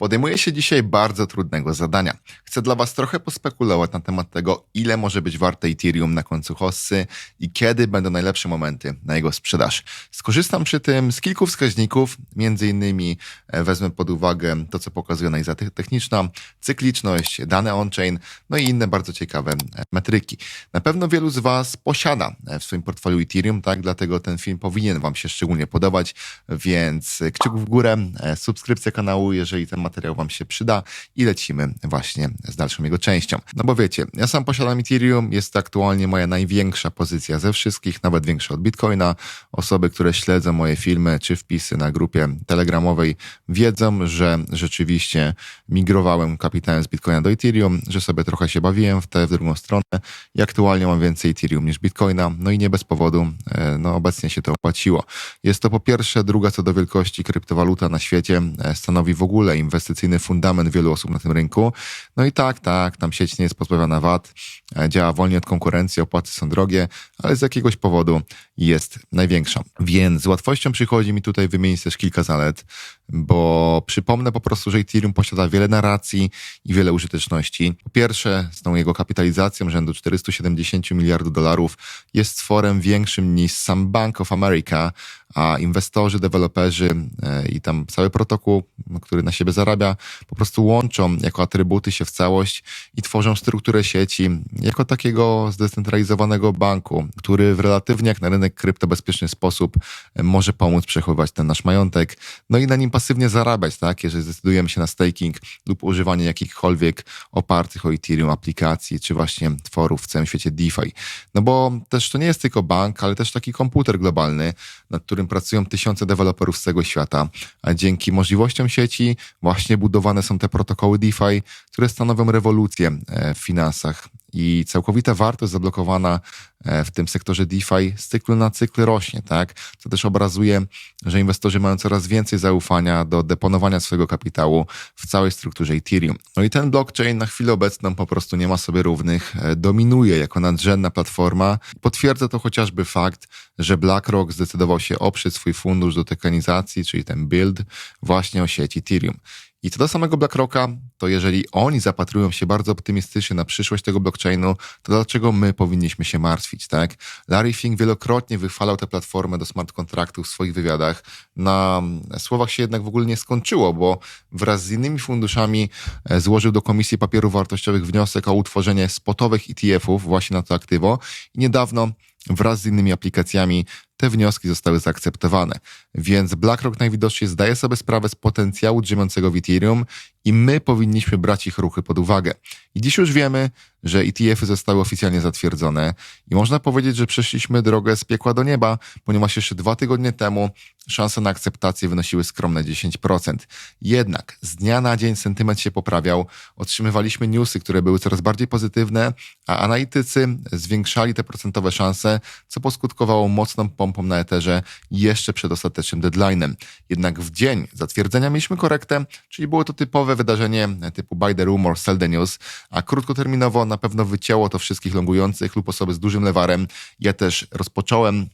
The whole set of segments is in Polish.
Podejmuję się dzisiaj bardzo trudnego zadania. Chcę dla Was trochę pospekulować na temat tego, ile może być warte Ethereum na końcu hossy i kiedy będą najlepsze momenty na jego sprzedaż. Skorzystam przy tym z kilku wskaźników, między innymi e, wezmę pod uwagę to, co pokazuje analiza techniczna, cykliczność, dane on-chain, no i inne bardzo ciekawe e, metryki. Na pewno wielu z Was posiada e, w swoim portfoliu Ethereum, tak? Dlatego ten film powinien Wam się szczególnie podobać, więc kciuk w górę, subskrypcja kanału, jeżeli ten materiał Wam się przyda i lecimy właśnie z dalszą jego częścią. No bo wiecie, ja sam posiadam Ethereum, jest to aktualnie moja największa pozycja ze wszystkich, nawet większa od Bitcoina. Osoby, które śledzą moje filmy czy wpisy na grupie telegramowej wiedzą, że rzeczywiście migrowałem kapitałem z Bitcoina do Ethereum, że sobie trochę się bawiłem w tę, w drugą stronę i aktualnie mam więcej Ethereum niż Bitcoina, no i nie bez powodu, e, no obecnie się to opłaciło. Jest to po pierwsze druga co do wielkości kryptowaluta na świecie, e, stanowi w ogóle inwestycje inwestycyjny fundament wielu osób na tym rynku. No i tak, tak, tam sieć nie jest pozbawiona VAT, e, działa wolnie od konkurencji, opłaty są drogie, ale z jakiegoś powodu jest największa. Więc z łatwością przychodzi mi tutaj wymienić też kilka zalet, bo przypomnę po prostu, że Ethereum posiada wiele narracji i wiele użyteczności. Po pierwsze, z tą jego kapitalizacją rzędu 470 miliardów dolarów jest stworem większym niż sam Bank of America, a inwestorzy, deweloperzy e, i tam cały protokół, który na siebie zarabia, po prostu łączą jako atrybuty się w całość i tworzą strukturę sieci jako takiego zdecentralizowanego banku, który w relatywnie jak na rynek krypto bezpieczny sposób e, może pomóc przechowywać ten nasz majątek, no i na nim pasywnie zarabiać, tak, jeżeli zdecydujemy się na staking lub używanie jakichkolwiek opartych o Ethereum aplikacji, czy właśnie tworów w całym świecie DeFi. No bo też to nie jest tylko bank, ale też taki komputer globalny, nad którym pracują tysiące deweloperów z całego świata, a dzięki możliwościom sieci właśnie budowane są te protokoły DeFi, które stanowią rewolucję e, w finansach i całkowita wartość zablokowana e, w tym sektorze DeFi z cyklu na cykl rośnie, tak? Co też obrazuje, że inwestorzy mają coraz więcej zaufania do deponowania swojego kapitału w całej strukturze Ethereum. No i ten blockchain na chwilę obecną po prostu nie ma sobie równych, e, dominuje jako nadrzędna platforma. Potwierdza to chociażby fakt, że BlackRock zdecydował się oprzeć swój fundusz do tokenizacji, czyli ten build, właśnie o sieci Ethereum. I co do samego BlackRocka, to jeżeli oni zapatrują się bardzo optymistycznie na przyszłość tego blockchainu, to dlaczego my powinniśmy się martwić, tak? Larry Fink wielokrotnie wychwalał tę platformę do smart kontraktów w swoich wywiadach. Na słowach się jednak w ogóle nie skończyło, bo wraz z innymi funduszami e, złożył do Komisji Papierów Wartościowych wniosek o utworzenie spotowych ETF-ów właśnie na to aktywo i niedawno wraz z innymi aplikacjami te wnioski zostały zaakceptowane. Więc BlackRock najwidoczniej zdaje sobie sprawę z potencjału drzemiącego w Ethereum i my powinniśmy brać ich ruchy pod uwagę. I dziś już wiemy, że ETF-y zostały oficjalnie zatwierdzone i można powiedzieć, że przeszliśmy drogę z piekła do nieba, ponieważ jeszcze dwa tygodnie temu szanse na akceptację wynosiły skromne 10%. Jednak z dnia na dzień sentyment się poprawiał, otrzymywaliśmy newsy, które były coraz bardziej pozytywne, a analitycy zwiększali te procentowe szanse, co poskutkowało mocną pompą na Etherze jeszcze przed ostatecznym deadline'em. Jednak w dzień zatwierdzenia mieliśmy korektę, czyli było to typowe wydarzenie typu buy the rumor, sell the news, a krótkoterminowo na pewno wycięło to wszystkich longujących lub osoby z dużym lewarem. Ja też rozpocząłem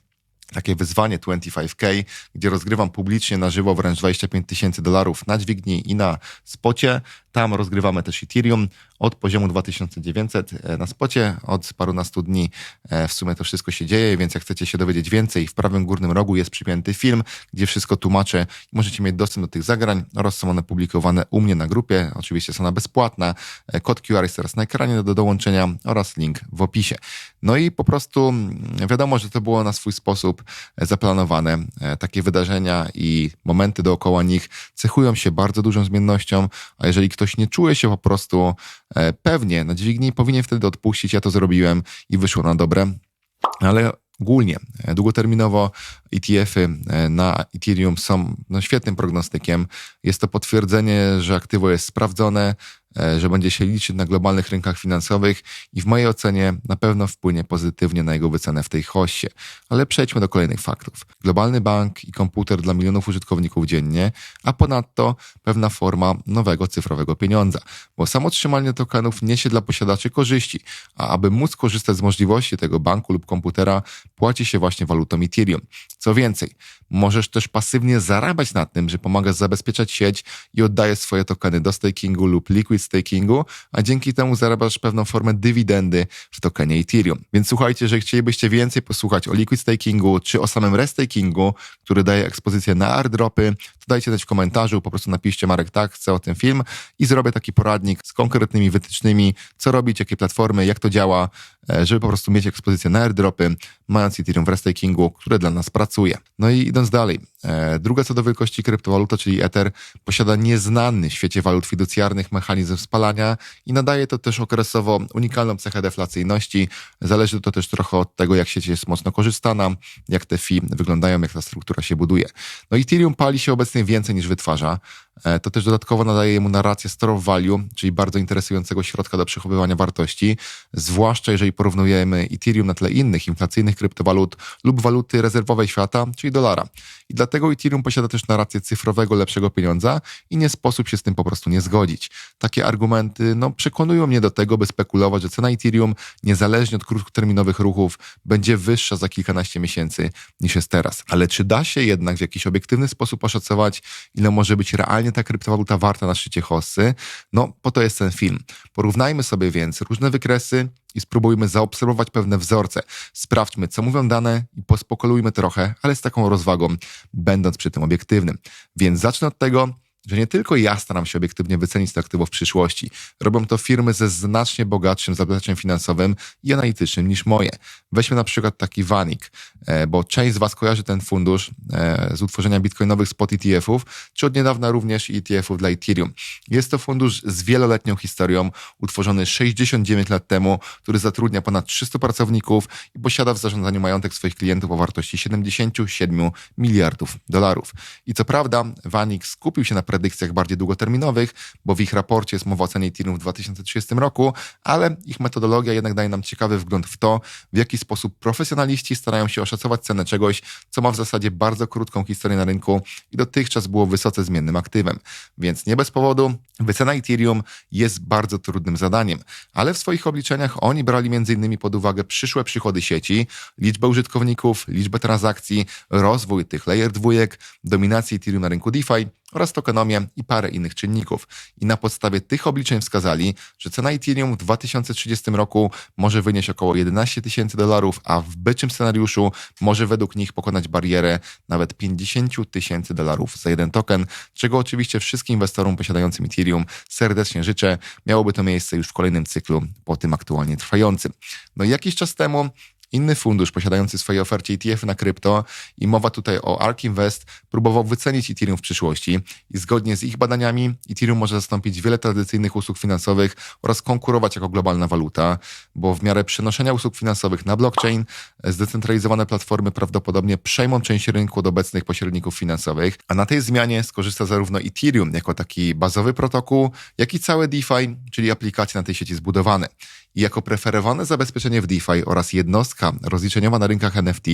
takie wyzwanie 25K, gdzie rozgrywam publicznie na żywo wręcz 25 tysięcy dolarów na dźwigni i na spocie. Tam rozgrywamy też Ethereum od poziomu 2900 e, na spocie. Od parunastu dni e, w sumie to wszystko się dzieje, więc jak chcecie się dowiedzieć więcej, w prawym górnym rogu jest przypięty film, gdzie wszystko tłumaczę. Możecie mieć dostęp do tych zagrań oraz są one publikowane u mnie na grupie. Oczywiście są one bezpłatne. E, kod QR jest teraz na ekranie do dołączenia oraz link w opisie. No i po prostu mm, wiadomo, że to było na swój sposób zaplanowane. Takie wydarzenia i momenty dookoła nich cechują się bardzo dużą zmiennością, a jeżeli ktoś ktoś nie czuje się po prostu e, pewnie na dźwigni, powinien wtedy odpuścić. Ja to zrobiłem i wyszło na dobre. Ale ogólnie, e, długoterminowo ETF-y e, na Ethereum są no, świetnym prognostykiem. Jest to potwierdzenie, że aktywo jest sprawdzone, że będzie się liczyć na globalnych rynkach finansowych i w mojej ocenie na pewno wpłynie pozytywnie na jego wycenę w tej hoście. Ale przejdźmy do kolejnych faktów. Globalny bank i komputer dla milionów użytkowników dziennie, a ponadto pewna forma nowego cyfrowego pieniądza, bo samo otrzymanie tokenów niesie dla posiadaczy korzyści, a aby móc korzystać z możliwości tego banku lub komputera, płaci się właśnie walutą Ethereum. Co więcej, możesz też pasywnie zarabiać na tym, że pomagasz zabezpieczać sieć i oddajesz swoje tokeny do stakingu lub liquid stakingu, a dzięki temu zarabiasz pewną formę dywidendy w tokenie Ethereum. Więc słuchajcie, jeżeli chcielibyście więcej posłuchać o liquid stakingu czy o samym restakingu, który daje ekspozycję na airdropy, to dajcie znać w komentarzu, po prostu napiszcie Marek tak, chcę o tym film i zrobię taki poradnik z konkretnymi wytycznymi, co robić, jakie platformy, jak to działa, żeby po prostu mieć ekspozycję na airdropy, mając Ethereum w restakingu, które dla nas pracuje. No i idąc dalej, e, druga co do wielkości kryptowaluta, czyli Ether, posiada nieznany w świecie walut fiducjarnych mechanizm spalania i nadaje to też okresowo unikalną cechę deflacyjności. Zależy to też trochę od tego, jak sieć jest mocno korzystana, jak te fee wyglądają, jak ta struktura się buduje. No Ethereum pali się obecnie więcej niż wytwarza. E, to też dodatkowo nadaje mu narrację store value, czyli bardzo interesującego środka do przechowywania wartości, zwłaszcza jeżeli porównujemy Ethereum na tle innych inflacyjnych kryptowalut lub waluty rezerwowej świata, czyli dolara. I dlatego Ethereum posiada też narrację cyfrowego, lepszego pieniądza i nie sposób się z tym po prostu nie zgodzić. Takie argumenty no, przekonują mnie do tego, by spekulować, że cena Ethereum, niezależnie od krótkoterminowych ruchów, będzie wyższa za kilkanaście miesięcy niż jest teraz. Ale czy da się jednak w jakiś obiektywny sposób oszacować, ile może być realnie ta kryptowaluta warta na szczycie hossy? No, po to jest ten film. Porównajmy sobie więc różne wykresy i spróbujmy zaobserwować pewne wzorce. Sprawdźmy, co mówią dane i pospokolujmy trochę, ale z taką rozwagą, będąc przy tym obiektywnym. Więc zacznę od tego, że nie tylko ja staram się obiektywnie wycenić to aktywo w przyszłości. Robią to firmy ze znacznie bogatszym zabezpieczeniem finansowym i analitycznym niż moje. Weźmy na przykład taki Vanik, e, bo część z Was kojarzy ten fundusz e, z utworzenia bitcoinowych spot ETF-ów, czy od niedawna również ETF-ów dla Ethereum. Jest to fundusz z wieloletnią historią, utworzony 69 lat temu, który zatrudnia ponad 300 pracowników i posiada w zarządzaniu majątek swoich klientów o wartości 77 miliardów dolarów. I co prawda, Vanik skupił się na predykcjach bardziej długoterminowych, bo w ich raporcie jest mowa o cenie Ethereum w 2030 roku, ale ich metodologia jednak daje nam ciekawy wgląd w to, w jaki sposób profesjonaliści starają się oszacować cenę czegoś, co ma w zasadzie bardzo krótką historię na rynku i dotychczas było wysoce zmiennym aktywem. Więc nie bez powodu wycena Ethereum jest bardzo trudnym zadaniem, ale w swoich obliczeniach oni brali m.in. pod uwagę przyszłe przychody sieci, liczbę użytkowników, liczbę transakcji, rozwój tych layer dwójek, dominację Ethereum na rynku DeFi oraz tokenomię i parę innych czynników. I na podstawie tych obliczeń wskazali, że cena Ethereum w 2030 roku może wynieść około 11 tysięcy dolarów, a w byczym scenariuszu może według nich pokonać barierę nawet 50 tysięcy dolarów za jeden token, czego oczywiście wszystkim inwestorom posiadającym Ethereum serdecznie życzę. Miałoby to miejsce już w kolejnym cyklu po tym aktualnie trwającym. No i jakiś czas temu Inny fundusz posiadający w swojej ofercie ETF na krypto i mowa tutaj o ARK Invest próbował wycenić Ethereum w przyszłości i zgodnie z ich badaniami Ethereum może zastąpić wiele tradycyjnych usług finansowych oraz konkurować jako globalna waluta, bo w miarę przenoszenia usług finansowych na blockchain zdecentralizowane platformy prawdopodobnie przejmą część rynku od obecnych pośredników finansowych, a na tej zmianie skorzysta zarówno Ethereum jako taki bazowy protokół, jak i całe DeFi, czyli aplikacje na tej sieci zbudowane. Jako preferowane zabezpieczenie w DeFi oraz jednostka rozliczeniowa na rynkach NFT,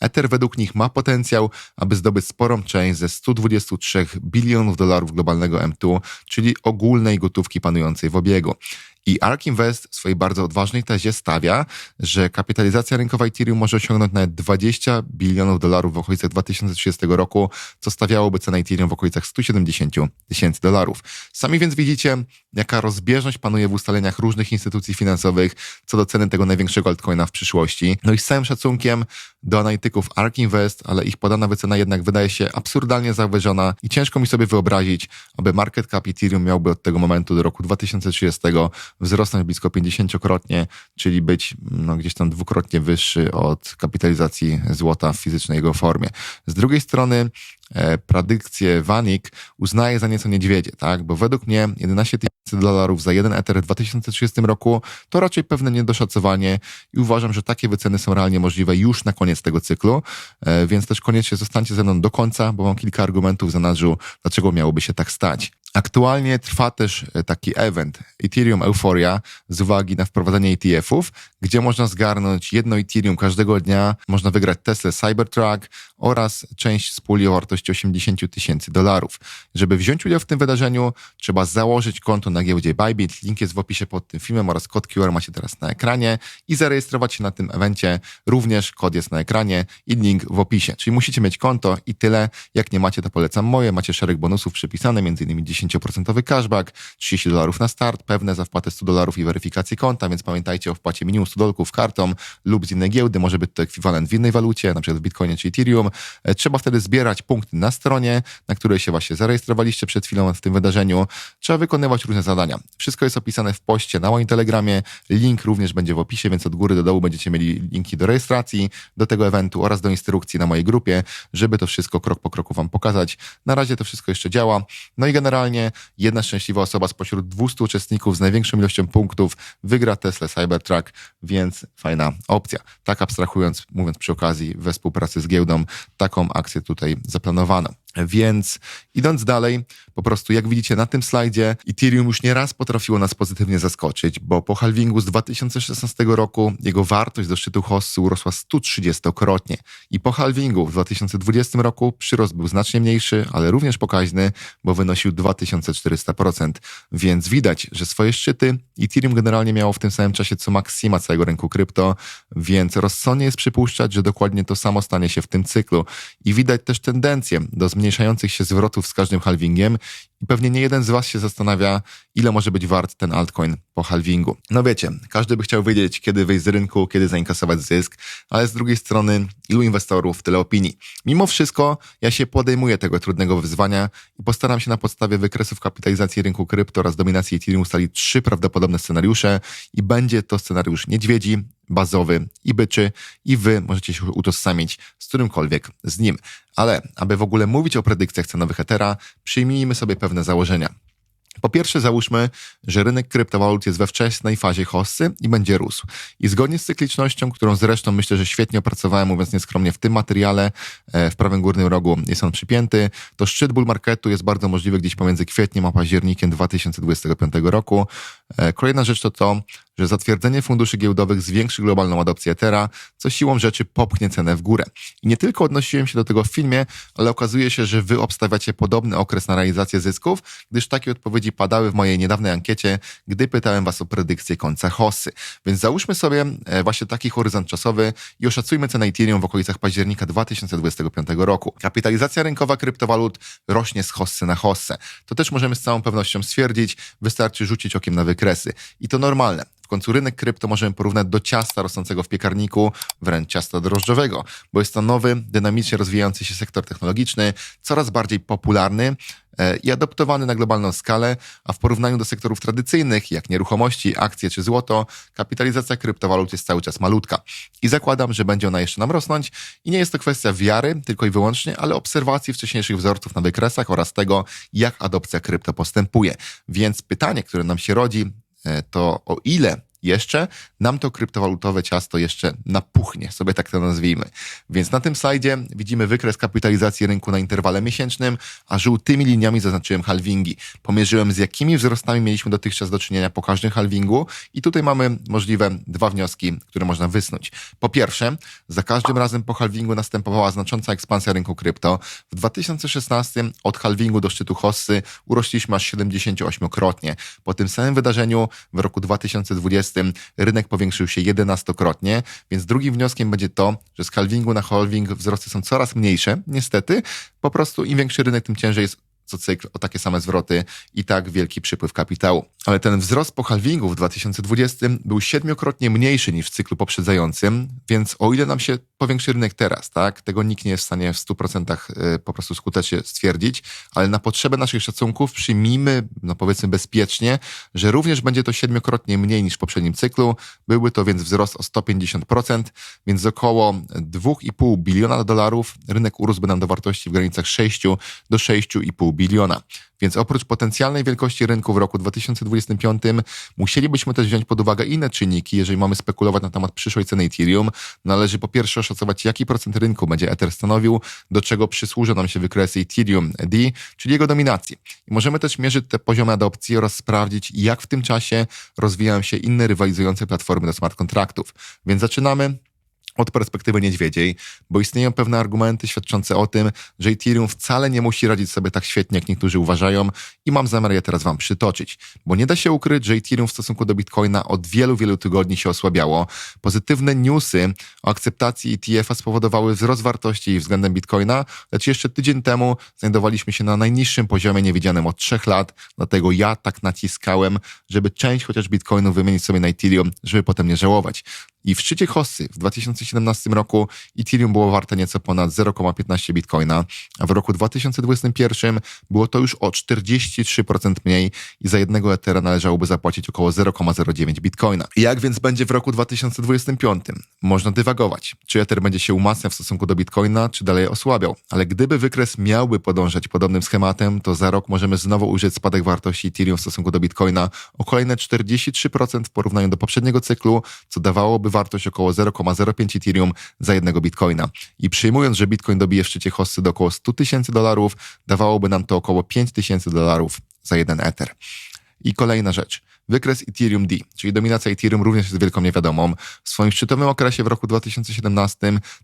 Ether według nich ma potencjał, aby zdobyć sporą część ze 123 bilionów dolarów globalnego M2, czyli ogólnej gotówki panującej w obiegu. I ARK Invest w swojej bardzo odważnej tezie stawia, że kapitalizacja rynkowa Ethereum może osiągnąć nawet 20 bilionów dolarów w okolicach 2030 roku, co stawiałoby cenę Ethereum w okolicach 170 tysięcy dolarów. Sami więc widzicie, jaka rozbieżność panuje w ustaleniach różnych instytucji finansowych co do ceny tego największego altcoina w przyszłości. No i z całym szacunkiem do analityków ARK Invest, ale ich podana wycena jednak wydaje się absurdalnie zawyżona i ciężko mi sobie wyobrazić, aby market cap Ethereum miałby od tego momentu do roku 2030 wzrosnąć blisko 50-krotnie, czyli być no, gdzieś tam dwukrotnie wyższy od kapitalizacji złota w fizycznej jego formie. Z drugiej strony predykcję Vanik uznaje za nieco niedźwiedzie, tak? bo według mnie 11 tysięcy dolarów za jeden Ether w 2030 roku to raczej pewne niedoszacowanie i uważam, że takie wyceny są realnie możliwe już na koniec tego cyklu, e, więc też koniecznie zostańcie ze mną do końca, bo mam kilka argumentów w zanadrzu, dlaczego miałoby się tak stać. Aktualnie trwa też e, taki event Ethereum Euphoria z uwagi na wprowadzenie ETF-ów, gdzie można zgarnąć jedno Ethereum każdego dnia, można wygrać Tesla Cybertruck oraz część z puli o wartości 80 tysięcy dolarów. Żeby wziąć udział w tym wydarzeniu, trzeba założyć konto na giełdzie Bybit. Link jest w opisie pod tym filmem oraz kod QR macie teraz na ekranie i zarejestrować się na tym evencie. Również kod jest na ekranie i link w opisie. Czyli musicie mieć konto i tyle. Jak nie macie, to polecam moje. Macie szereg bonusów przypisane, m.in. 10% cashback, 30 dolarów na start, pewne za wpłatę 100 dolarów i weryfikację konta, więc pamiętajcie o wpłacie minimum 100 dolarów kartą lub z innej giełdy. Może być to ekwiwalent w innej walucie, na przykład w Bitcoinie czy Ethereum. E, Trzeba wtedy zbierać punkty na stronie, na której się właśnie zarejestrowaliście przed chwilą w tym wydarzeniu. Trzeba wykonywać różne zadania. Wszystko jest opisane w poście na moim telegramie. Link również będzie w opisie, więc od góry do dołu będziecie mieli linki do rejestracji, do tego eventu oraz do instrukcji na mojej grupie, żeby to wszystko krok po kroku Wam pokazać. Na razie to wszystko jeszcze działa. No i generalnie jedna szczęśliwa osoba spośród 200 uczestników z największą ilością punktów wygra Tesla Cybertruck, więc fajna opcja. Tak abstrahując, mówiąc przy okazji, we współpracy z giełdą, taką akcję tutaj zaplanowano. Więc idąc dalej, po prostu jak widzicie na tym slajdzie, Ethereum już nie raz potrafiło nas pozytywnie zaskoczyć, bo po halvingu z 2016 roku jego wartość do szczytu Hossy urosła 130-krotnie. I po halvingu w 2020 roku przyrost był znacznie mniejszy, ale również pokaźny, bo wynosił 2400%. Więc widać, że swoje szczyty Ethereum generalnie miało w tym samym czasie co maksima całego rynku krypto, więc rozsądnie jest przypuszczać, że dokładnie to samo stanie się w tym cyklu. I widać też tendencję do zmniejszających się zwrotów z każdym halvingiem i pewnie nie jeden z Was się zastanawia, ile może być wart ten altcoin po halvingu. No wiecie, każdy by chciał wiedzieć, kiedy wyjść z rynku, kiedy zainkasować zysk, ale z drugiej strony, ilu inwestorów, tyle opinii. Mimo wszystko, ja się podejmuję tego trudnego wyzwania i postaram się na podstawie wykresów kapitalizacji rynku krypto oraz dominacji Ethereum ustalić trzy prawdopodobne scenariusze i będzie to scenariusz niedźwiedzi, bazowy i byczy i wy możecie się utożsamić z którymkolwiek z nim. Ale aby w ogóle mówić o predykcjach cenowych Ethera, przyjmijmy sobie pewne założenia. Po pierwsze, załóżmy, że rynek kryptowalut jest we wczesnej fazie hossy i będzie rósł. I zgodnie z cyklicznością, którą zresztą myślę, że świetnie opracowałem, mówiąc nieskromnie, w tym materiale, e, w prawym górnym rogu jest on przypięty, to szczyt bull marketu jest bardzo możliwy gdzieś pomiędzy kwietniem a październikiem 2025 roku. E, kolejna rzecz to to, że zatwierdzenie funduszy giełdowych zwiększy globalną adopcję Ethera, co siłą rzeczy popchnie cenę w górę. I nie tylko odnosiłem się do tego w filmie, ale okazuje się, że wy obstawiacie podobny okres na realizację zysków, gdyż takie odpowiedzi padały w mojej niedawnej ankiecie, gdy pytałem was o predykcję końca hossy. Więc załóżmy sobie e, właśnie taki horyzont czasowy i oszacujmy cenę Ethereum w okolicach października 2025 roku. Kapitalizacja rynkowa kryptowalut rośnie z hossy na hossę. To też możemy z całą pewnością stwierdzić, wystarczy rzucić okiem na wykresy. I to normalne. Końcu rynek krypto możemy porównać do ciasta rosnącego w piekarniku, wręcz ciasta drożdżowego, bo jest to nowy, dynamicznie rozwijający się sektor technologiczny, coraz bardziej popularny e, i adoptowany na globalną skalę, a w porównaniu do sektorów tradycyjnych, jak nieruchomości, akcje czy złoto, kapitalizacja kryptowalut jest cały czas malutka. I zakładam, że będzie ona jeszcze nam rosnąć i nie jest to kwestia wiary tylko i wyłącznie, ale obserwacji wcześniejszych wzorców na wykresach oraz tego, jak adopcja krypto postępuje. Więc pytanie, które nam się rodzi, to o ile jeszcze nam to kryptowalutowe ciasto jeszcze napuchnie, sobie tak to nazwijmy. Więc na tym slajdzie widzimy wykres kapitalizacji rynku na interwale miesięcznym, a żółtymi liniami zaznaczyłem halvingi. Pomierzyłem z jakimi wzrostami mieliśmy dotychczas do czynienia po każdym halvingu i tutaj mamy możliwe dwa wnioski, które można wysnuć. Po pierwsze, za każdym razem po halvingu następowała znacząca ekspansja rynku krypto. W 2016 od halvingu do szczytu hossy urośliśmy aż 78-krotnie. Po tym samym wydarzeniu w roku 2020 rynek powiększył się 11-krotnie, więc drugim wnioskiem będzie to, że z halvingu na halving wzrosty są coraz mniejsze, niestety. Po prostu im większy rynek, tym ciężej jest co cykl o takie same zwroty i tak wielki przypływ kapitału. Ale ten wzrost po halvingu w 2020 był siedmiokrotnie mniejszy niż w cyklu poprzedzającym, więc o ile nam się powiększy rynek teraz, tak, tego nikt nie jest w stanie w 100% y, po prostu skutecznie stwierdzić, ale na potrzebę naszych szacunków przyjmijmy, no powiedzmy bezpiecznie, że również będzie to siedmiokrotnie mniej niż w poprzednim cyklu, byłby to więc wzrost o 150%, więc około 2,5 biliona dolarów rynek urósłby nam do wartości w granicach 6 do 6,5 biliona biliona. Więc oprócz potencjalnej wielkości rynku w roku 2025 musielibyśmy też wziąć pod uwagę inne czynniki, jeżeli mamy spekulować na temat przyszłej ceny Ethereum. Należy po pierwsze oszacować, jaki procent rynku będzie Ether stanowił, do czego przysłużą nam się wykresy Ethereum D, czyli jego dominacji. I możemy też mierzyć te poziomy adopcji oraz sprawdzić, jak w tym czasie rozwijają się inne rywalizujące platformy do smart kontraktów. Więc zaczynamy od perspektywy niedźwiedziej, bo istnieją pewne argumenty świadczące o tym, że Ethereum wcale nie musi radzić sobie tak świetnie, jak niektórzy uważają i mam zamiar je teraz wam przytoczyć. Bo nie da się ukryć, że Ethereum w stosunku do Bitcoina od wielu, wielu tygodni się osłabiało. Pozytywne newsy o akceptacji ETF-a spowodowały wzrost wartości względem Bitcoina, lecz jeszcze tydzień temu znajdowaliśmy się na najniższym poziomie niewidzianym od trzech lat, dlatego ja tak naciskałem, żeby część chociaż Bitcoinu wymienić sobie na Ethereum, żeby potem nie żałować. I w szczycie hossy w 2017 roku Ethereum było warte nieco ponad 0,15 bitcoina, a w roku 2021 było to już o 43% mniej i za jednego Ethera należałoby zapłacić około 0,09 bitcoina. Jak więc będzie w roku 2025? Można dywagować, czy Ether będzie się umacniał w stosunku do bitcoina, czy dalej osłabiał. Ale gdyby wykres miałby podążać podobnym schematem, to za rok możemy znowu ujrzeć spadek wartości Ethereum w stosunku do bitcoina o kolejne 43% w porównaniu do poprzedniego cyklu, co dawałoby wartość około 0,05 Ethereum za jednego bitcoina. I przyjmując, że bitcoin dobije w szczycie hossy do około 100 tysięcy dolarów, dawałoby nam to około 5 tysięcy dolarów za jeden Ether. I kolejna rzecz. Wykres Ethereum D, czyli dominacja Ethereum również jest wielką niewiadomą. W swoim szczytowym okresie w roku 2017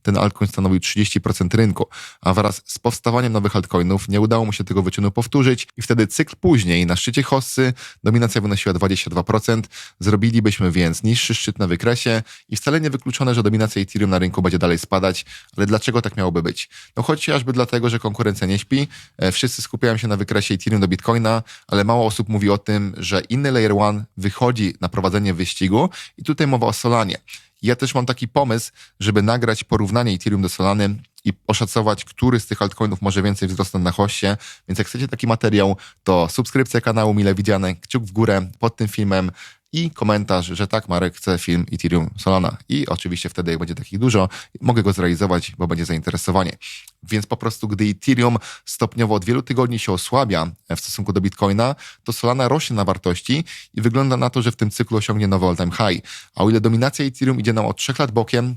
ten altcoin stanowił 30% rynku, a wraz z powstawaniem nowych altcoinów nie udało mu się tego wyczynu powtórzyć i wtedy cykl później na szczycie hossy dominacja wynosiła 22%. Zrobilibyśmy więc niższy szczyt na wykresie i wcale nie wykluczone, że dominacja Ethereum na rynku będzie dalej spadać, ale dlaczego tak miałoby być? No chociażby dlatego, że konkurencja nie śpi, e, wszyscy skupiają się na wykresie Ethereum do Bitcoina, ale mało osób mówi o tym, że inny Layer 1 wychodzi na prowadzenie wyścigu i tutaj mowa o Solanie. Ja też mam taki pomysł, żeby nagrać porównanie Ethereum do Solany i oszacować, który z tych altcoinów może więcej wzrosnąć na hoście. Więc jak chcecie taki materiał, to subskrypcja kanału mile widziane, kciuk w górę pod tym filmem i komentarz, że tak, Marek chce film Ethereum Solana. I oczywiście wtedy, jak będzie takich dużo, mogę go zrealizować, bo będzie zainteresowanie. Więc po prostu, gdy Ethereum stopniowo od wielu tygodni się osłabia w stosunku do Bitcoina, to Solana rośnie na wartości i wygląda na to, że w tym cyklu osiągnie nowy all-time high. A o ile dominacja Ethereum idzie nam od trzech lat bokiem,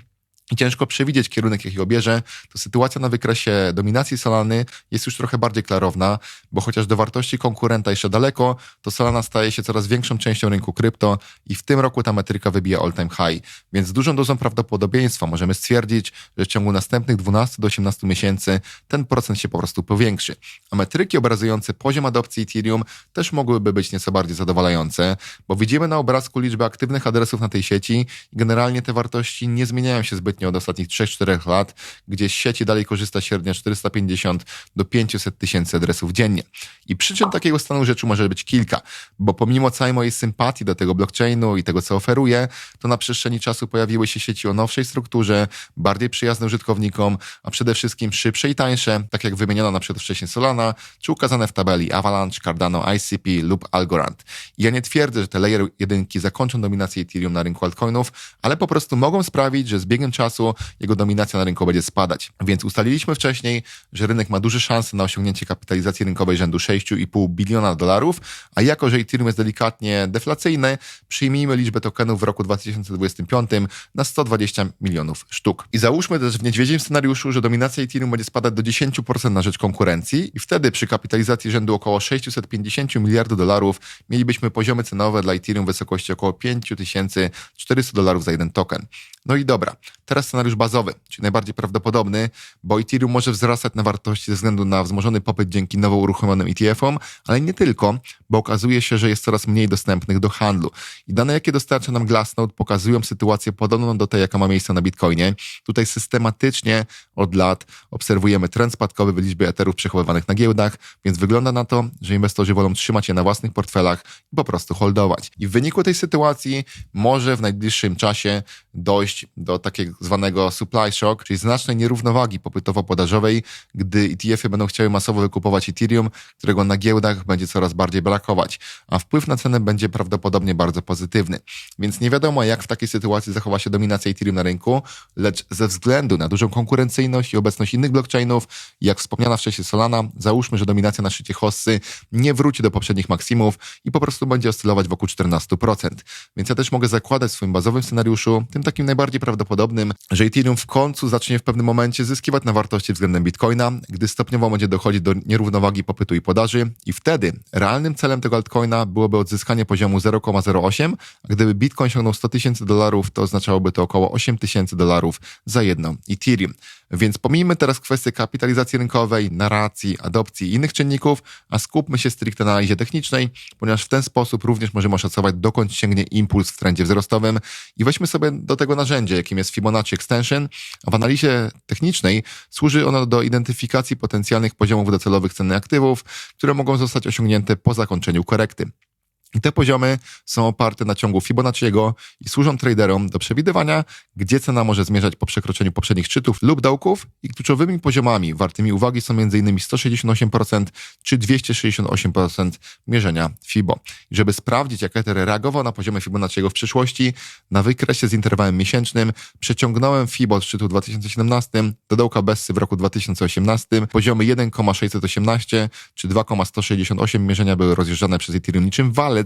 i ciężko przewidzieć kierunek, jaki obierze, to sytuacja na wykresie dominacji Solany jest już trochę bardziej klarowna, bo chociaż do wartości konkurenta jeszcze daleko, to Solana staje się coraz większą częścią rynku krypto i w tym roku ta metryka wybije all-time high. Więc z dużą dozą prawdopodobieństwa możemy stwierdzić, że w ciągu następnych 12 do 18 miesięcy ten procent się po prostu powiększy. A metryki obrazujące poziom adopcji Ethereum też mogłyby być nieco bardziej zadowalające, bo widzimy na obrazku liczbę aktywnych adresów na tej sieci i generalnie te wartości nie zmieniają się zbyt od ostatnich 3-4 lat, gdzie z sieci dalej korzysta średnio 450 do 500 tysięcy adresów dziennie. I przyczyn takiego stanu rzeczy może być kilka, bo pomimo całej mojej sympatii do tego blockchainu i tego, co oferuje, to na przestrzeni czasu pojawiły się sieci o nowszej strukturze, bardziej przyjazne użytkownikom, a przede wszystkim szybsze i tańsze, tak jak wymieniona na przykład wcześniej Solana, czy ukazane w tabeli Avalanche, Cardano, ICP lub Algorand. I ja nie twierdzę, że te layer jedynki zakończą dominację Ethereum na rynku altcoinów, ale po prostu mogą sprawić, że z biegiem czasu czasu jego dominacja na rynku będzie spadać. Więc ustaliliśmy wcześniej, że rynek ma duże szanse na osiągnięcie kapitalizacji rynkowej rzędu 6,5 biliona dolarów, a jako, że Ethereum jest delikatnie deflacyjny, przyjmijmy liczbę tokenów w roku 2025 na 120 milionów sztuk. I załóżmy też w niedźwiedzim scenariuszu, że dominacja Ethereum będzie spadać do 10% na rzecz konkurencji i wtedy przy kapitalizacji rzędu około 650 miliardów dolarów mielibyśmy poziomy cenowe dla Ethereum w wysokości około 5400 dolarów za jeden token. No i dobra, teraz scenariusz bazowy, czyli najbardziej prawdopodobny, bo Ethereum może wzrastać na wartości ze względu na wzmożony popyt dzięki nowo uruchomionym ETF-om, ale nie tylko, bo okazuje się, że jest coraz mniej dostępnych do handlu. I dane, jakie dostarcza nam Glassnode, pokazują sytuację podobną do tej, jaka ma miejsce na Bitcoinie. Tutaj systematycznie od lat obserwujemy trend spadkowy w liczbie Etherów przechowywanych na giełdach, więc wygląda na to, że inwestorzy wolą trzymać je na własnych portfelach i po prostu holdować. I w wyniku tej sytuacji może w najbliższym czasie dojść do takiego zwanego supply shock, czyli znacznej nierównowagi popytowo-podażowej, gdy ETF-y będą chciały masowo wykupować Ethereum, którego na giełdach będzie coraz bardziej brakować, a wpływ na cenę będzie prawdopodobnie bardzo pozytywny. Więc nie wiadomo, jak w takiej sytuacji zachowa się dominacja Ethereum na rynku, lecz ze względu na dużą konkurencyjność i obecność innych blockchainów, jak wspomniana wcześniej Solana, załóżmy, że dominacja na szczycie hossy nie wróci do poprzednich maksimów i po prostu będzie oscylować wokół 14%. Więc ja też mogę zakładać w swoim bazowym scenariuszu, tym takim najbardziej prawdopodobnym, że Ethereum w końcu zacznie w pewnym momencie zyskiwać na wartości względem Bitcoina, gdy stopniowo będzie dochodzić do nierównowagi popytu i podaży i wtedy realnym celem tego altcoina byłoby odzyskanie poziomu 0,08, a gdyby Bitcoin osiągnął 100 tysięcy dolarów, to oznaczałoby to około 8 tysięcy dolarów za jedno Ethereum. Więc pomijmy teraz kwestię kapitalizacji rynkowej, narracji, adopcji i innych czynników, a skupmy się stricte na analizie technicznej, ponieważ w ten sposób również możemy oszacować, dokąd sięgnie impuls w trendzie wzrostowym i weźmy sobie do tego narzędzie, jakim jest Fibonacci Extension, a w analizie technicznej służy ono do identyfikacji potencjalnych poziomów docelowych ceny aktywów, które mogą zostać osiągnięte po zakończeniu korekty. Te poziomy są oparte na ciągu Fibonacciego i służą traderom do przewidywania, gdzie cena może zmierzać po przekroczeniu poprzednich szczytów lub dołków i kluczowymi poziomami wartymi uwagi są m.in. 168% czy 268% mierzenia Fibo. I żeby sprawdzić, jak Ether reagował na poziomie Fibonacciego w przyszłości, na wykresie z interwałem miesięcznym przeciągnąłem Fibo od szczytu 2017 do dołka Bessy w roku 2018. Poziomy 1,618 czy 2,168 mierzenia były rozjeżdżane przez Ethereum niczym wale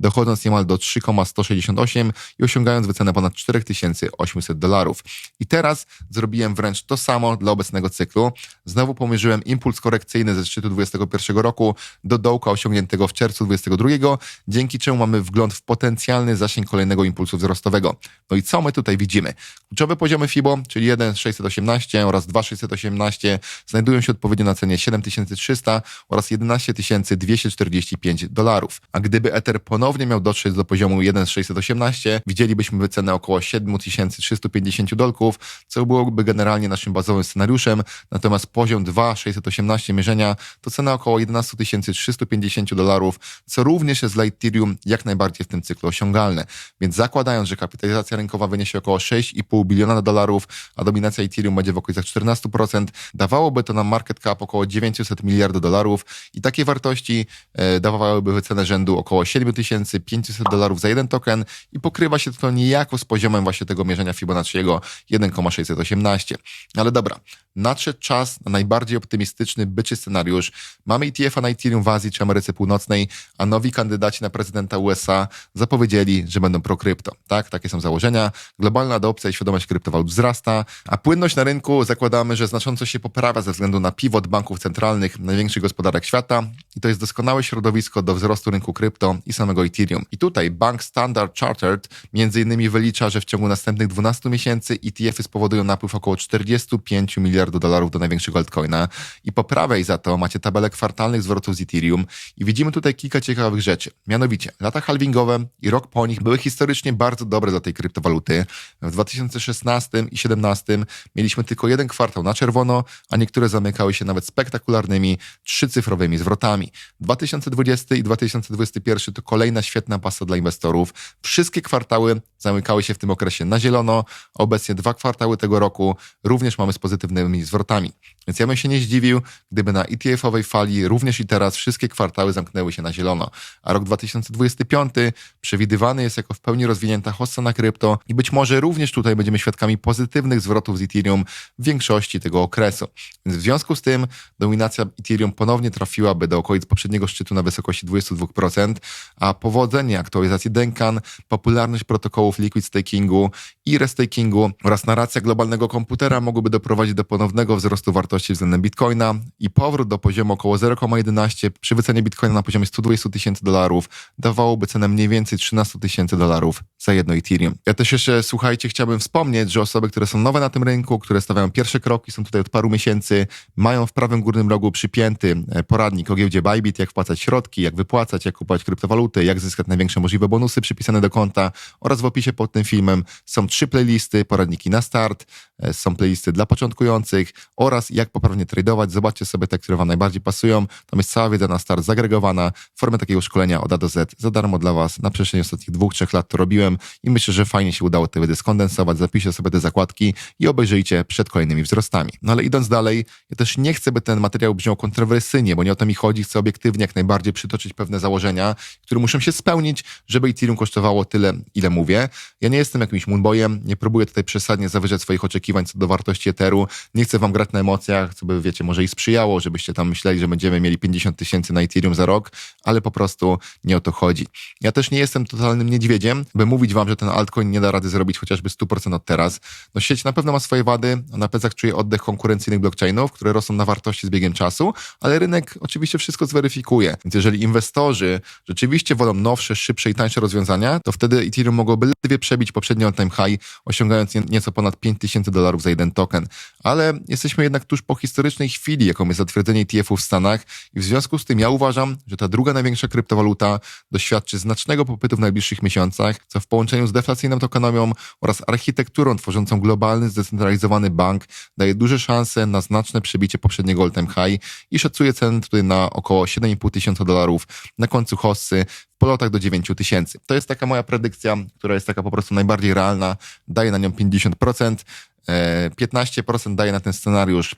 dochodząc niemal do 3,168 i osiągając wycenę ponad 4800 dolarów. I teraz zrobiłem wręcz to samo dla obecnego cyklu. Znowu pomierzyłem impuls korekcyjny ze szczytu 2021 roku do dołka osiągniętego w czerwcu 2022, dzięki czemu mamy wgląd w potencjalny zasięg kolejnego impulsu wzrostowego. No i co my tutaj widzimy? Kluczowe poziomy FIBO, czyli 1,618 oraz 2,618 znajdują się odpowiednio na cenie 7300 oraz 11245 dolarów. A gdyby Ether ponownie miał dotrzeć do poziomu 1,618, widzielibyśmy wycenę około 7350 dolków, co byłoby generalnie naszym bazowym scenariuszem, natomiast poziom 2,618 mierzenia to cena około 11 350 dolarów, co również jest dla Ethereum jak najbardziej w tym cyklu osiągalne. Więc zakładając, że kapitalizacja rynkowa wyniesie około 6,5 biliona dolarów, a dominacja Ethereum będzie w okolicach 14%, dawałoby to nam market cap około 900 miliardów dolarów i takie wartości e, dawałyby wycenę rzędu około 7500 dolarów za jeden token i pokrywa się to niejako z poziomem właśnie tego mierzenia Fibonacciego 1,618. Ale dobra, nadszedł czas na najbardziej optymistyczny byczy scenariusz. Mamy ETF-a na Ethereum w Azji czy Ameryce Północnej, a nowi kandydaci na prezydenta USA zapowiedzieli, że będą pro-krypto. Tak, takie są założenia. Globalna adopcja i świadomość kryptowalut wzrasta, a płynność na rynku zakładamy, że znacząco się poprawia ze względu na pivot banków centralnych największych gospodarek świata i to jest doskonałe środowisko do wzrostu rynku krypto i samego Ethereum. I tutaj bank Standard Chartered między innymi wylicza, że w ciągu następnych 12 miesięcy ETF-y spowodują napływ około 45 miliardów dolarów do największego altcoina i po prawej za to macie tabelę kwartalnych zwrotów z Ethereum i widzimy tutaj kilka ciekawych rzeczy. Mianowicie lata halvingowe i rok po nich były historycznie bardzo dobre dla tej kryptowaluty. W 2016 i 2017 mieliśmy tylko jeden kwartał na czerwono, a niektóre zamykały się nawet spektakularnymi trzycyfrowymi zwrotami. 2020 i 2021 to kolejna świetna pasa dla inwestorów. Wszystkie kwartały zamykały się w tym okresie na zielono. Obecnie dwa kwartały tego roku również mamy z pozytywnymi zwrotami. Więc ja bym się nie zdziwił, gdyby na ETF-owej fali również i teraz wszystkie kwartały zamknęły się na zielono. A rok 2025 przewidywany jest jako w pełni rozwinięta hossa na krypto i być może również tutaj będziemy świadkami pozytywnych zwrotów z Ethereum w większości tego okresu. Więc w związku z tym dominacja Ethereum ponownie trafiłaby do okolic poprzedniego szczytu na wysokości 22%, a powodzenie aktualizacji Denkan, popularność protokołów liquid stakingu i restakingu oraz narracja globalnego komputera mogłyby doprowadzić do ponownego wzrostu wartości względem Bitcoina i powrót do poziomu około 0,11 przy wycenie Bitcoina na poziomie 120 tysięcy dolarów dawałoby cenę mniej więcej 13 tysięcy dolarów za jedno Ethereum. Ja też jeszcze, słuchajcie, chciałbym wspomnieć, że osoby, które są nowe na tym rynku, które stawiają pierwsze kroki, są tutaj od paru miesięcy, mają w prawym górnym rogu przypięty e, poradnik o giełdzie Bybit, jak wpłacać środki, jak wypłacać, jak kupować kryptowaluty, jak zyskać największe możliwe bonusy przypisane do konta oraz w opisie pod tym filmem są trzy playlisty, poradniki na start, e, są playlisty dla początkujących oraz jak poprawnie tradować. Zobaczcie sobie te, które Wam najbardziej pasują. Tam jest cała wiedza na start zagregowana formie takiego szkolenia od A do Z za darmo dla Was. Na przestrzeni ostatnich dwóch, trzech lat to robiłem i myślę, że fajnie się udało te wiedzy skondensować. Zapiszcie sobie te zakładki i obejrzyjcie przed kolejnymi wzrostami. No ale idąc dalej, ja też nie chcę, by ten materiał brzmiał kontrowersyjnie, bo nie o to mi chodzi. Chcę obiektywnie jak najbardziej przytoczyć pewne założenia, które muszą się spełnić, żeby Ethereum kosztowało tyle, ile mówię. Ja nie jestem jakimś moonboyem, nie próbuję tutaj przesadnie zawyżać swoich oczekiwań co do wartości Etheru. Nie chcę wam grać na emocjach, co by, wiecie, może i sprzyjało, żebyście tam myśleli, że będziemy mieli 50 tysięcy na Ethereum za rok, ale po prostu nie o to chodzi. Ja też nie jestem totalnym niedźwiedziem, by mówić wam, że ten altcoin nie da rady zrobić chociażby 100% od teraz. No sieć na pewno ma swoje wady, na plecach czuje oddech konkurencyjnych blockchainów, które rosną na wartości z biegiem czasu, ale rynek oczywiście wszystko zweryfikuje. Więc jeżeli inwestorzy rzeczywiście wolą nowsze, szybsze i tańsze rozwiązania, to wtedy Ethereum mogłoby ledwie przebić poprzedni all-time high, osiągając nie- nieco ponad 5000 dolarów za jeden token. Ale jesteśmy jednak tuż po historycznej chwili, jaką jest zatwierdzenie ETF-u w Stanach i w związku z tym ja uważam, że ta druga największa kryptowaluta doświadczy znacznego popytu w najbliższych miesiącach, co w połączeniu z deflacyjną tokenomią oraz architekturą tworzącą globalny, zdecentralizowany bank daje duże szanse na znaczne przebicie poprzedniego all-time high i szacuje cenę tutaj na około 7,5 tysiąca dolarów na końcu hossy w polotach do 9 tysięcy. To jest taka moja predykcja, która jest taka po prostu najbardziej realna. Daję na nią 50%, e, 15% daję na ten scenariusz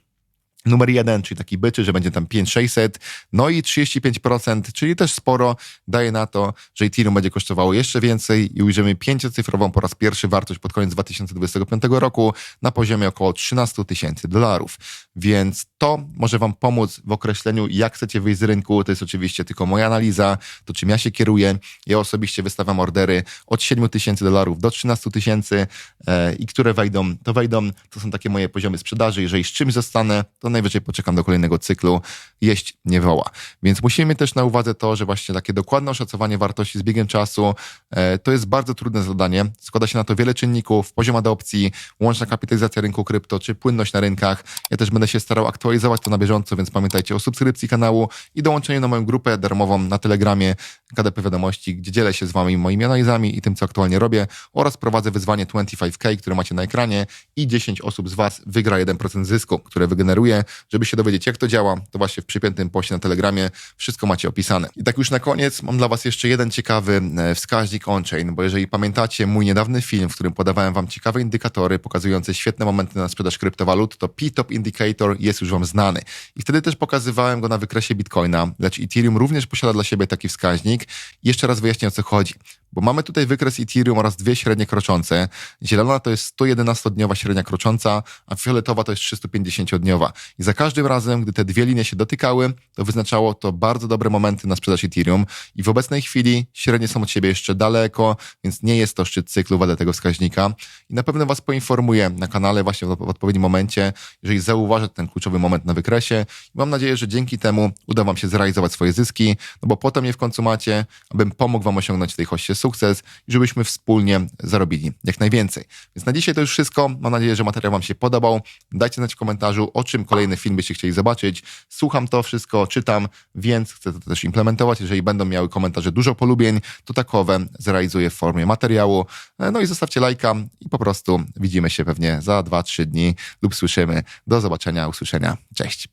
numer jeden, czyli taki byczy, że będzie tam 5600, no i 35%, czyli też sporo, daje na to, że Ethereum będzie kosztowało jeszcze więcej i ujrzymy pięciocyfrową po raz pierwszy wartość pod koniec 2025 roku na poziomie około 13 tysięcy dolarów. Więc to może Wam pomóc w określeniu, jak chcecie wyjść z rynku. To jest oczywiście tylko moja analiza, to czym ja się kieruję. Ja osobiście wystawiam ordery od 7 tysięcy dolarów do 13 tysięcy e, i które wejdą, to wejdą, to są takie moje poziomy sprzedaży. Jeżeli z czymś zostanę, to najwyżej poczekam do kolejnego cyklu. Jeść nie woła. Więc musimy mieć też na uwadze to, że właśnie takie dokładne oszacowanie wartości z biegiem czasu e, to jest bardzo trudne zadanie. Składa się na to wiele czynników, poziom adopcji, łączna kapitalizacja rynku krypto, czy płynność na rynkach. Ja też będę się starał aktualizować to na bieżąco, więc pamiętajcie o subskrypcji kanału i dołączeniu na moją grupę darmową na Telegramie KDP Wiadomości, gdzie dzielę się z wami moimi analizami i tym, co aktualnie robię oraz prowadzę wyzwanie 25K, które macie na ekranie i 10 osób z was wygra 1% zysku, które wygeneruje. Żeby się dowiedzieć, jak to działa, to właśnie w przypiętym poście na Telegramie wszystko macie opisane. I tak już na koniec mam dla was jeszcze jeden ciekawy e, wskaźnik on-chain, bo jeżeli pamiętacie mój niedawny film, w którym podawałem wam ciekawe indykatory pokazujące świetne momenty na sprzedaż kryptowalut, to P-Top Indicator jest już wam znany. I wtedy też pokazywałem go na wykresie Bitcoina, lecz Ethereum również posiada dla siebie taki wskaźnik. Jeszcze raz wyjaśnię, o co chodzi. Bo mamy tutaj wykres Ethereum oraz dwie średnie kroczące. Zielona to jest 111-dniowa średnia krocząca, a fioletowa to jest 350-dniowa. I za każdym razem, gdy te dwie linie się dotykały, to wyznaczało to bardzo dobre momenty na sprzedaż Ethereum. I w obecnej chwili średnie są od siebie jeszcze daleko, więc nie jest to szczyt cyklu wadę tego wskaźnika. I na pewno Was poinformuję na kanale właśnie w, odpowiednim momencie, jeżeli zauważę ten kluczowy moment na wykresie. I mam nadzieję, że dzięki temu uda Wam się zrealizować swoje zyski, no bo po to mnie w końcu macie, abym pomógł Wam osiągnąć tej hoście sukces i żebyśmy wspólnie zarobili jak najwięcej. Więc na dzisiaj to już wszystko. Mam nadzieję, że materiał Wam się podobał. Dajcie znać w komentarzu, o czym kolejny film byście chcieli zobaczyć. Słucham to wszystko, czytam, więc chcę to też implementować. Jeżeli będą miały komentarze dużo polubień, to takowe zrealizuję w formie materiału. No i zostawcie lajka i po prostu widzimy się pewnie za 2-3 dni lub słyszymy. Do zobaczenia, usłyszenia. Cześć.